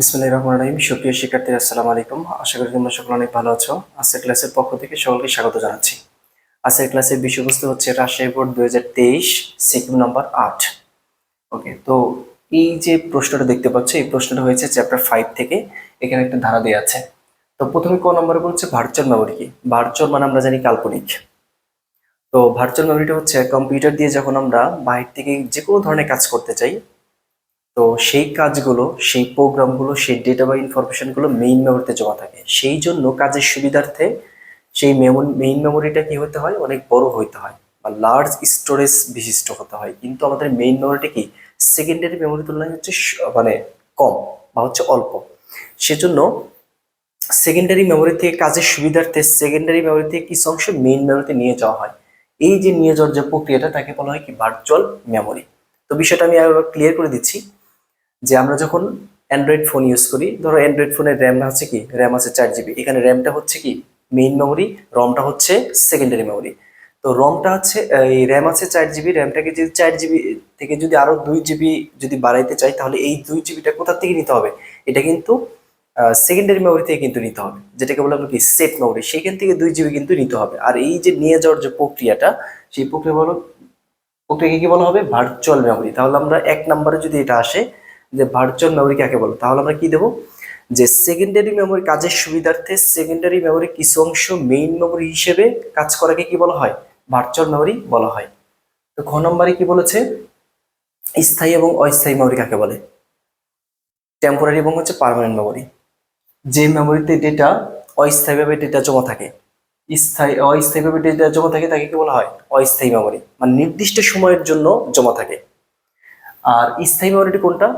বিসমুল্লাহির রহমানির রহিম। সুপ্রিয় শিক্ষার্থী আসসালামু আলাইকুম। আশা করি তোমরা সকলে অনেক ভালো আছো। আজকের ক্লাসের পক্ষ থেকে সকলকে স্বাগত জানাচ্ছি। আজকের ক্লাসের বিষয়বস্তু হচ্ছে রাজশাহী বোর্ড দুই হাজার তেইশ, সিকিম নাম্বার আট। ওকে, তো এই যে প্রশ্নটা দেখতে পাচ্ছ, এই প্রশ্নটা হয়েছে চ্যাপ্টার ফাইভ থেকে। এখানে একটা ধারা দেওয়া আছে। তো প্রথমে কোন নম্বরে বলছে ভার্চুয়াল মেমোরি কি? ভার্চুয়াল মানে আমরা জানি কাল্পনিক। তো ভার্চুয়াল মেমোরিটা হচ্ছে কম্পিউটার দিয়ে যখন আমরা বাইরে থেকে যে কোনো ধরনের কাজ করতে চাই তো সেই কাজগুলো, সেই প্রোগ্রামগুলো, সেই ডেটা বা ইনফরমেশনগুলো মেইন মেমোরিতে জমা থাকে। সেই জন্য কাজের সুবিধার্থে সেই মেমোরি মেইন মেমোরিটা কি হতে হয়? অনেক বড় হইতে হয় বা লার্জ স্টোরেজ বিশিষ্ট হতে হয়। কিন্তু আমাদের মেইন মেমোরিটা কি? সেকেন্ডারি মেমোরি তুলনায় হচ্ছে মানে কম বা হচ্ছে অল্প। সেজন্য সেকেন্ডারি মেমোরি থেকে কাজের সুবিধার্থে সেকেন্ডারি মেমোরি থেকে কিছু অংশ মেইন মেমোরিতে নিয়ে যাওয়া হয়। এই যে নিয়ে যাওয়ার যে প্রক্রিয়াটা, তাকে বলা হয় কি ভার্চুয়াল মেমোরি তো বিষয়টা আমি আরও ক্লিয়ার করে দিচ্ছি। যে আমরা যখন অ্যান্ড্রয়েড ফোন ইউজ করি, ধরো অ্যান্ড্রয়েড ফোনের র্যাম আছে কি? র্যাম আছে চার জিবি এখানে র্যামটা হচ্ছে কি? মেইন মেমোরি রমটা হচ্ছে সেকেন্ডারি মেমোরি তো রমটা হচ্ছে, এই র্যাম আছে চার জিবি র্যামটাকে যদি চার জিবি থেকে যদি আরও দুই জিবি যদি বাড়াইতে চাই, তাহলে এই দুই জিবিটা কোথা থেকে নিতে হবে? এটা কিন্তু সেকেন্ডারি মেমোরি থেকে কিন্তু নিতে হবে। যেটাকে বলা কি? সেট মেমোরি সেখান থেকে দুই জিবি কিন্তু নিতে হবে। আর এই যে নিয়ে যাওয়ার যে প্রক্রিয়াটা, সেই প্রক্রিয়া বলো, প্রক্রিয়াকে কি বলা হবে? ভার্চুয়াল মেমোরি তাহলে আমরা এক নম্বরে যদি এটা আসে যে ভার্চুয়াল মেমোরি কাকে বলো? তাহলে আমরা কি দেবো? যে সেকেন্ডারি মেমোরি কাজের সুবিধার্থে সেকেন্ডারি মেমোরি কিছু অংশ মেইন মেমোরি হিসেবে কাজ করাকে কি বলা হয়? ভার্চুয়াল মেমোরি বলা হয়। তো খ নম্বরে কি বলেছে? স্থায়ী এবং অস্থায়ী মেমোরি কাকে বলে? টেম্পোরারি এবং হচ্ছে পার্মানেন্ট মেমোরি যে মেমোরিতে ডেটা অস্থায়ীভাবে ডেটা জমা থাকে, স্থায়ী, অস্থায়ীভাবে ডেটা জমা থাকে তাকে কি বলা হয়? অস্থায়ী মেমোরি মানে নির্দিষ্ট সময়ের জন্য জমা থাকে। আর স্থায়ী মেমোরিটি কোনটা?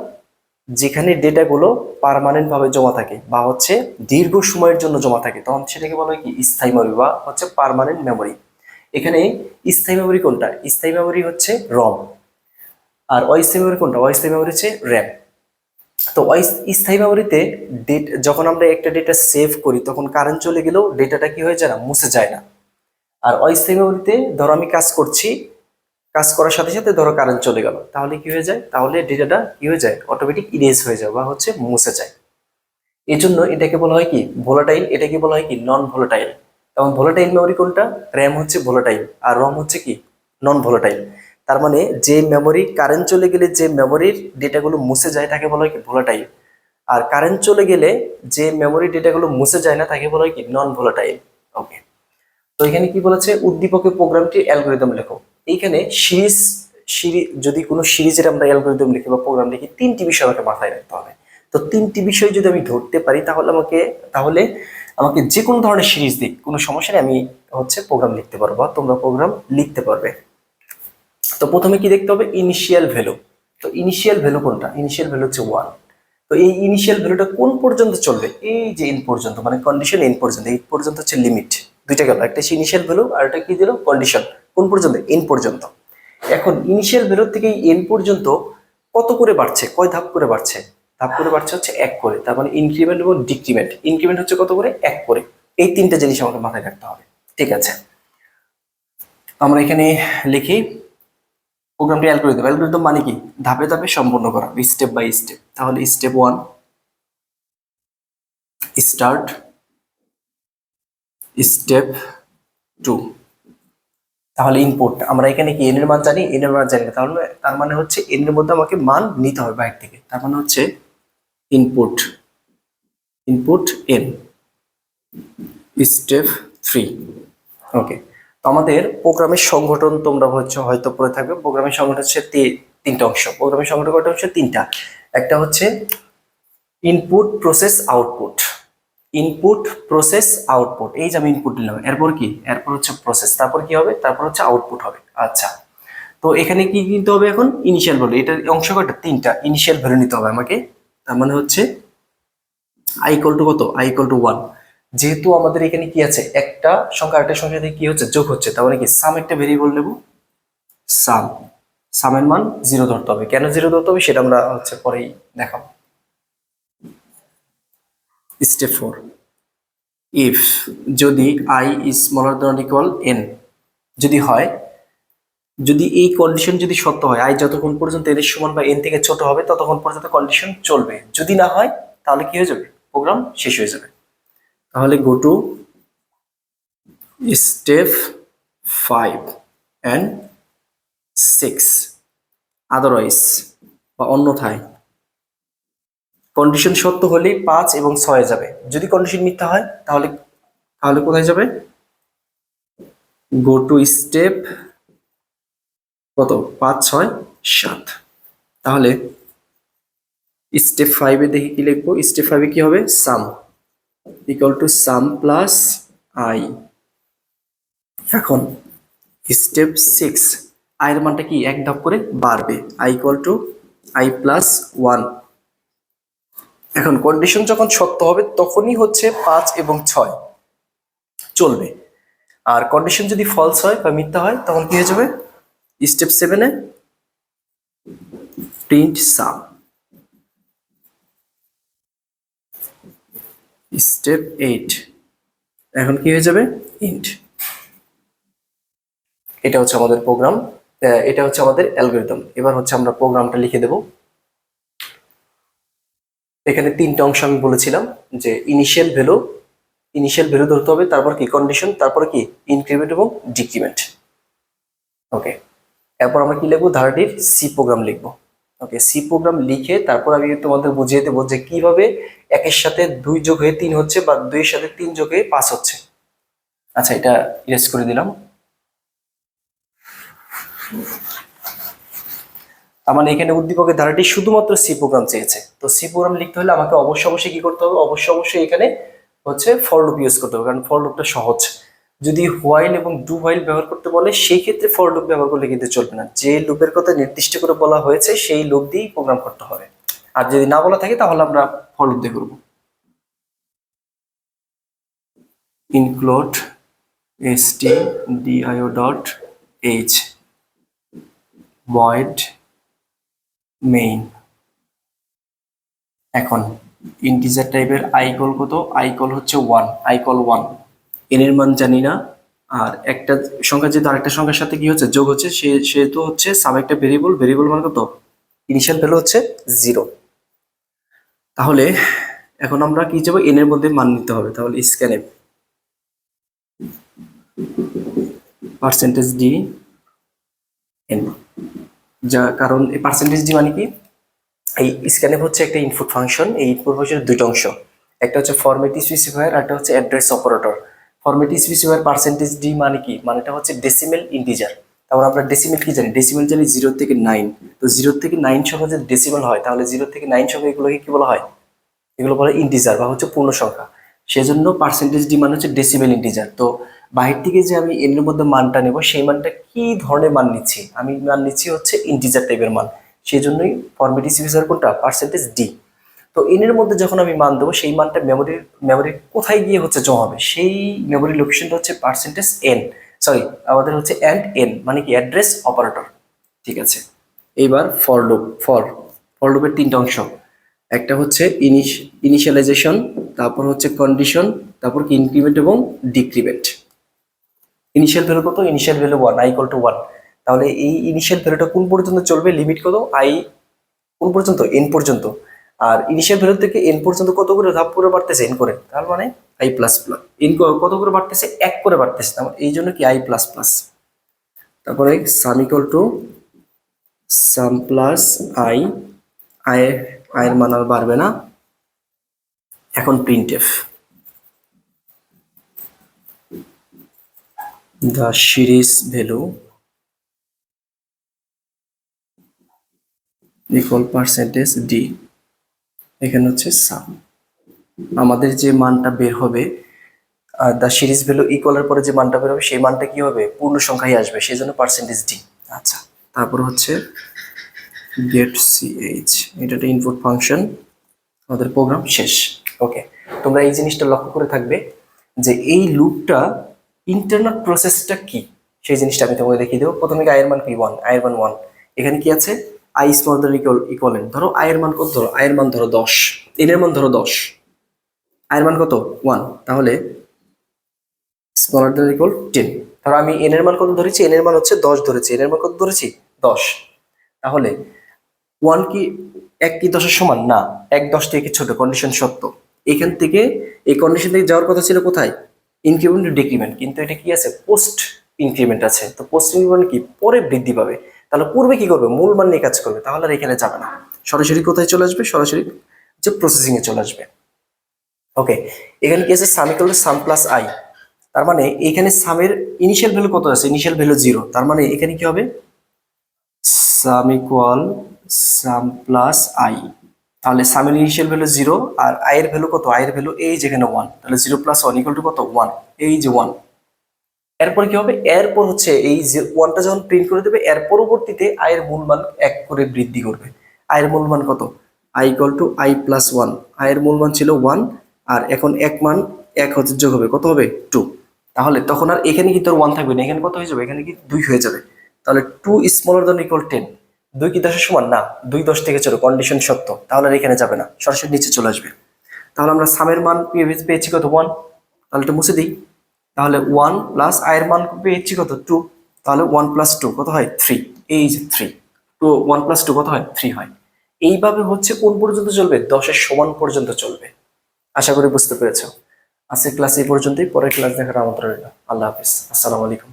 যেখানে ডেটাগুলো পার্মানেন্ট ভাবে জমা থাকে বা হচ্ছে দীর্ঘ সময়ের জন্য জমা থাকে, তখন সেটাকে বলা হয় কি? স্থায়ী মেমোরি বা হচ্ছে পার্মানেন্ট মেমোরি এখানে স্থায়ী মেমোরি কোনটা? স্থায়ী মেমোরি হচ্ছে রম আর অস্থায়ী মেমোরি কোনটা? অস্থায়ী মেমোরি হচ্ছে র্যাম তো স্থায়ী মেমোরিতে ডেট যখন আমরা একটা ডেটা সেভ করি, তখন কারেন্ট চলে গেলেও ডেটাটা কি হয়ে যায় না? মুছে যায় না। আর অস্থায়ী মেমোরিতে ধরো আমি কাজ করছি কাজ করার সাথে সাথে ধরো কারেন্ট চলে গেল। তাহলে কি হয়ে যায়? তাহলে ডেটাটা কি হয়ে যায়? অটোমেটিক ইরেজ হয়ে যায় বা হচ্ছে মুছে যায়। এই জন্য এটাকে বলা হয় কি? ভোলাটাইল এটাকে বলা হয় কি? নন ভোলাটাইল এবং ভোলাটাইল মেমোরি কোনটা? র্যাম হচ্ছে ভোলাটাইল আর রম হচ্ছে কি? নন ভোলাটাইল তার মানে যে মেমোরি কারেন্ট চলে গেলে যে মেমোরির ডেটাগুলো মুছে যায়, তাকে বলা হয় কি? ভোলাটাইল আর কারেন্ট চলে গেলে যে মেমোরি ডেটাগুলো মুছে যায় না, তাকে বলা হয় কি? নন ভোলাটাইল ওকে তো এখানে কি বলেছে? উদ্দীপকের প্রোগ্রামটি অ্যালগোরিদম লেখো। এইখানে সিরিজ সিরিজ যদি কোনো সিরিজের আমরা অ্যালগোরিদম লিখি বা প্রোগ্রাম লিখি, তিনটি বিষয় আমাকে মাথায় রাখতে হবে। তো তিনটি বিষয় যদি আমি ধরতে পারি, তাহলে আমাকে তাহলে আমাকে যে কোনো ধরনের সিরিজ দিক, কোনো সমস্যা আমি হচ্ছে প্রোগ্রাম লিখতে পারব বা তোমরা প্রোগ্রাম লিখতে পারবে। তো প্রথমে কি দেখতে হবে? ইনিশিয়াল ভ্যালু তো ইনিশিয়াল ভ্যালু কোনটা? ইনিশিয়াল ভ্যালু হচ্ছে ওয়ান তো এই ইনিশিয়াল ভ্যালুটা কোন পর্যন্ত চলবে? এই যে এন পর্যন্ত মানে কন্ডিশন এন পর্যন্ত, এই পর্যন্ত হচ্ছে লিমিট দুইটা গেল একটা হচ্ছে ইনিশিয়াল ভ্যালু আর একটা কি দিল? কন্ডিশন কোন পর্যন্ত? এন পর্যন্ত। এখন ইনিশিয়াল ভ্যালু থেকে এন পর্যন্ত কত করে বাড়ছে? কয় ধাপ করে বাড়ছে? ধাপ করে বাড়ছে হচ্ছে এক করে। তার মানে ইনক্রিমেন্ট এবং ডিক্রিমেন্ট ইনক্রিমেন্ট হচ্ছে কত করে? এক করে। এই তিনটা জিনিস আমাকে মাথায় রাখতে হবে। ঠিক আছে? আমরা এখানে লিখি প্রোগ্রামটি অ্যালগোরিদম। অ্যালগোরিদম মানে কি? ধাপে ধাপে সম্পূর্ণ করা। স্টেপ বাই স্টেপ তাহলে step one start step two তাহলে ইনপুট আমরা এখানে কি এন এর মান জানি? এন এর মান জানি না। তাহলে তার মানে হচ্ছে এন এর মধ্যে আমাকে মান নিতে হবে বাইরে থেকে। তার মানে হচ্ছে input input N step three okay তো আমাদের প্রোগ্রামের সংগঠন তোমরা হচ্ছে হয়তো পড়ে থাকবে। প্রোগ্রামের সংগঠন হচ্ছে তিনটা অংশ। প্রোগ্রামের সংগঠন হচ্ছে তিনটা। একটা হচ্ছে input process output input process output এই যে আমি ইনপুট নিলাম এরপর কি? এরপর হচ্ছে প্রসেস তারপর কি হবে? তারপর হচ্ছে আউটপুট হবে। আচ্ছা তো এখানে কি নিতে হবে এখন? ইনিশিয়াল ভ্যালু এটার অংশ কয়টা? তিনটা। ইনিশিয়াল ভ্যালু নিতে হবে আমাকে, তার মানে হচ্ছে আই টু কত? আই ইকুয়াল টু ওয়ান যেহেতু আমাদের এখানে কি আছে? একটা সংখ্যা একটা সংখ্যা থেকে কি হচ্ছে? যোগ হচ্ছে। তার মানে কি? সাম একটা ভেরিয়েবল নেব। সাম সামের মান জিরো ধরতে হবে। কেন জিরো ধরতে হবে? সেটা আমরা হচ্ছে পরেই দেখাবো। স্টেপ ফোর ইফ যদি I is smaller than equal N যদি হয়, যদি এই কন্ডিশন যদি সত্য হয় আই যতক্ষণ পর্যন্ত এর সমান বা এন থেকে ছোট হবে, ততক্ষণ পর্যন্ত কন্ডিশন চলবে। যদি না হয়, তাহলে কি হয়ে যাবে? প্রোগ্রাম শেষ হয়ে যাবে। তাহলে go to step five and six otherwise বা অন্যথায় কন্ডিশন সত্য হলেই পাঁচ এবং ছয় যাবে। যদি কন্ডিশন মিথ্যা হয়, তাহলে তাহলে কোথায় যাবে? গো টু স্টেপ কত? পাঁচ, ছয়, সাত। তাহলে স্টেপ ফাইভে দেখি কি লিখব? স্টেপ ফাইভে কি হবে? Sum equal to sum plus I এখন স্টেপ সিক্স আয়ের মানটা কি? এক ধাপ করে বাড়বে। I equal to I plus one এখন কন্ডিশন যখন সত্য হবে, তখনই হচ্ছে পাঁচ এবং ছয় চলবে। আর কন্ডিশন যদি ফলস হয় বা মিথ্যা হয়, তখন কি হয়ে যাবে? স্টেপ সেভেনে প্রিন্ট সাম স্টেপ এইট এখন কি হয়ে যাবে? ইন্ট এটা হচ্ছে আমাদের প্রোগ্রাম এটা হচ্ছে আমাদের অ্যালগোরিদম এবার হচ্ছে আমরা প্রোগ্রামটা লিখে দেব। এখানে তিনটা অংশ আমি বলেছিলাম, যে ইনিশিয়াল ভ্যালু ইনিশিয়াল ভ্যালু ধরতে হবে, তারপর কি কন্ডিশন তারপর কি ইনক্রিমেন্ট এবং ডিক্রিমেন্ট ওকে এরপর আমরা কি লিখব? ধারাটির সি প্রোগ্রাম লিখব। ওকে সি প্রোগ্রাম লিখে তারপর আমি তোমাদের বুঝিয়ে দেবো যে কীভাবে একের সাথে দুই যোগ হয়ে তিন হচ্ছে বা দুইয়ের সাথে তিন যোগ হয়ে পাঁচ হচ্ছে। আচ্ছা এটা ইরেজ করে দিলাম। তার মানে এখানে উদ্দীপকের ধারাটি শুধুমাত্র সি প্রোগ্রাম চেয়েছে। তো সি প্রোগ্রাম লিখতে হলে আমাকে অবশ্যই অবশ্যই কি করতে হবে? অবশ্যই অবশ্যই এখানে হচ্ছে ফর লুপ ইউজ করতে হবে, কারণ ফর লুপটা সহজ। যদি হোয়াইল এবং ডু হোয়াইল ব্যবহার করতে বলে, সেই ক্ষেত্রে ফর লুপ ব্যবহার করলে কিন্তু চলবে না। যে লুপের কথা নির্দিষ্ট করে বলা হয়েছে, সেই লুপ দিয়েই প্রোগ্রাম করতে হবে। আর যদি না বলা থাকে, তাহলে আমরা ফর লুপ দিয়ে করব। ডট এইচ void মেইন এখন ইন্টিজার টাইপের আইকল কত? আইকল হচ্ছে ওয়ান আইকল ওয়ান এন এর মান জানি না। আর একটা সংখ্যা যেহেতু আরেকটা সংখ্যার সাথে কি হচ্ছে? যোগ হচ্ছে। সে সেহেতু হচ্ছে সাম একটা ভেরিয়েবল ভেরিয়েবল মান কত? ইনিশিয়াল ভ্যালু হচ্ছে জিরো তাহলে, এখন আমরা কি যাব এন এর মধ্যে মান নিতে হবে। তাহলে স্ক্যানে পার্সেন্টেজ ডি এন যা কারণ এই পার্সেন্টেজ ডি মানে কি? এই স্ক্যানে হচ্ছে একটা ইনপুট ফাংশন এই ইনপুট ফাংশনের দুটো অংশ। একটা হচ্ছে ফরম্যাট স্পেসিফায়ার একটা হচ্ছে address operator format specifier percentage D মানে কি? মানেটা হচ্ছে ডেসিমেল ইন্টিজার তারপর আমরা ডেসিমেল কি জানি? ডেসিমেল জানি জিরো থেকে নাইন তো জিরো থেকে নাইন সংখ্যা যদি ডেসিমেল হয়, তাহলে জিরো থেকে নাইন সংখ্যা এগুলোকে কি বলা হয়? এগুলো বলা ইন্টিজার বা হচ্ছে পূর্ণ সংখ্যা। সেজন্য পার্সেন্টেজ ডি হচ্ছে ডেসিমেল ইন্টিজার তো বাহির থেকে যে আমি এর মধ্যে মানটা নেব, সেই মানটা কি ধরনের মান নিচ্ছি? আমি মান নিচ্ছি হচ্ছে ইন্টিজার টাইপের মান। সেই জন্যই ফরম্যাট স্পেসিফায়ার কোনটা? পার্সেন্টেজ ডি তো এনের মধ্যে যখন আমি মান দেবো, সেই মানটা মেমোরির মেমোরির কোথায় গিয়ে হচ্ছে জমা হবে? সেই মেমোরি লোকেশনটা হচ্ছে পার্সেন্টেজ এন সরি আমাদের হচ্ছে অ্যান্ড এন মানে কি অ্যাড্রেস অপারেটর ঠিক আছে? এইবার ফর লুপ ফর ফর লুপের তিনটা অংশ। একটা হচ্ছে ইনিশ ইনিশিয়ালাইজেশন তারপর হচ্ছে কন্ডিশন তারপর কি ইনক্রিমেন্ট এবং ডিক্রিমেন্ট ইনিশিয়াল ভ্যালু কত? Initial value one I equal to one তাহলে এই ইনিশিয়াল ভ্যালুটা কোন পর্যন্ত চলবে? লিমিট কত? আই কোন পর্যন্ত? এন পর্যন্ত। আর ইনিশিয়াল ভ্যালু থেকে এন পর্যন্ত কত করে? ধাপ করে বাড়তেছে এন করে। তার মানে আই প্লাস প্লাস এন কত করে বাড়তেছে? এক করে বাড়তেছে। তার মানে এই জন্য কি আই প্লাস প্লাস তারপরে sum to sum plus I I আয়ের মান আর বাড়বে না। এখন print F the series value equal percentage d. এখানে হচ্ছে সাম আমাদের যে মানটা বের হবে দ্য সিরিজ ভ্যালু ইকুয়ালের পরে যে মানটা বের হবে, সেই মানটা কি হবে? পূর্ণ সংখ্যায় আসবে, সেই জন্য পার্সেন্টেজ ডি আচ্ছা তারপর হচ্ছে গেট সিএইচ এটা একটা ইনপুট ফাংশন আমাদের প্রোগ্রাম শেষ। ওকে তোমরা এই জিনিসটা লক্ষ্য করে থাকবে যে এই লুপটা ইন্টারনাল প্রসেসটা কি? সেই জিনিসটা আমি তোমাকে দেখিয়ে দেবো। প্রথমে আয়ের মান কি ওয়ান আয়ের মান ওয়ান এখানে কি আছে? আই স্মল ইকুয়াল ইকুয়ালেন্ট ধরো আয়ের মান কত? ধরো আয়ের মান ধরো দশ। এনের মান ধরো দশ। আয়ের মান কত? ওয়ান তাহলে স্মলার দ্যান ইকুয়াল টেন ধরো আমি এন এর মান কত ধরেছি? এন এর মান হচ্ছে দশ ধরেছি। এন এর মান কত ধরেছি? দশ। তাহলে ওয়ান কি, এক কি দশের সমান? না। এক দশ থেকে ছোট কন্ডিশন সত্য। এখান থেকে, এই কন্ডিশন থেকে যাওয়ার কথা ছিল কোথায়? ইনক্রিমেন্ট ডিক্রিমেন্ট কিন্তু এটা কি আছে? পোস্ট ইনক্রিমেন্ট আছে। তো পোস্ট ইনক্রিমেন্ট কি? পরে বৃদ্ধি পাবে। তাহলে পূর্বে কি করবে? মূল মান নিয়ে কাজ করবে। তাহলে আর এখানে যাবে না। সরাসরি কোথায় চলে আসবে? সরাসরি যে প্রসেসিং এ চলে আসবে। ওকে এখানে কি আছে? Sum equal to sum plus I তার মানে এখানে সামের ইনিশিয়াল ভ্যালু কত আছে? ইনিশিয়াল ভ্যালু জিরো তার মানে এখানে কি হবে? Sum equal sum plus I তাহলে সামের ইনিশিয়াল ভ্যালু জিরো আর আয়ের ভ্যালু কত? আয়ের ভ্যালু এই যেখানে ওয়ান তাহলে zero plus one equal to কত? ওয়ান এই যে ওয়ান এরপর কি হবে? এরপর হচ্ছে এই যে ওয়ানটা যখন প্রিন্ট করে দেবে, এর পরবর্তীতে আয়ের মূল মান এক করে বৃদ্ধি করবে। আয়ের মূলমান কত? I equal to I plus one আয়ের মূলমান ছিল ওয়ান আর এখন এক মান এক হচ্ছে যোগ হবে। কত হবে? টু তাহলে তখন আর এখানে কি তোর ওয়ান থাকবে না? এখানে কত হয়ে যাবে? এখানে কি দুই হয়ে যাবে। তাহলে two smaller than equal ten দুই কি দশের সমান? না, দুই দশ থেকে চলো কন্ডিশন সত্য। তাহলে আর এখানে যাবে না, সরাসরি নিচে চলে আসবে। তাহলে আমরা সামের মান পেয়েছি কত? ওয়ান তাহলে এটা মুছে দিই। তাহলে ওয়ান প্লাস আয়ের মান পেয়েছি কত? টু তাহলে ওয়ান প্লাস টু কত হয়? থ্রি এই যে three two one plus two কত হয়? থ্রি হয়। এইভাবে হচ্ছে কোন পর্যন্ত চলবে? দশের সমান পর্যন্ত চলবে। আশা করি বুঝতে পেরেছ। আজকের ক্লাস এই পর্যন্তই, পরের ক্লাস দেখার আমন্ত্রণ রইল। আল্লাহ হাফিজ। আসসালামু আলাইকুম।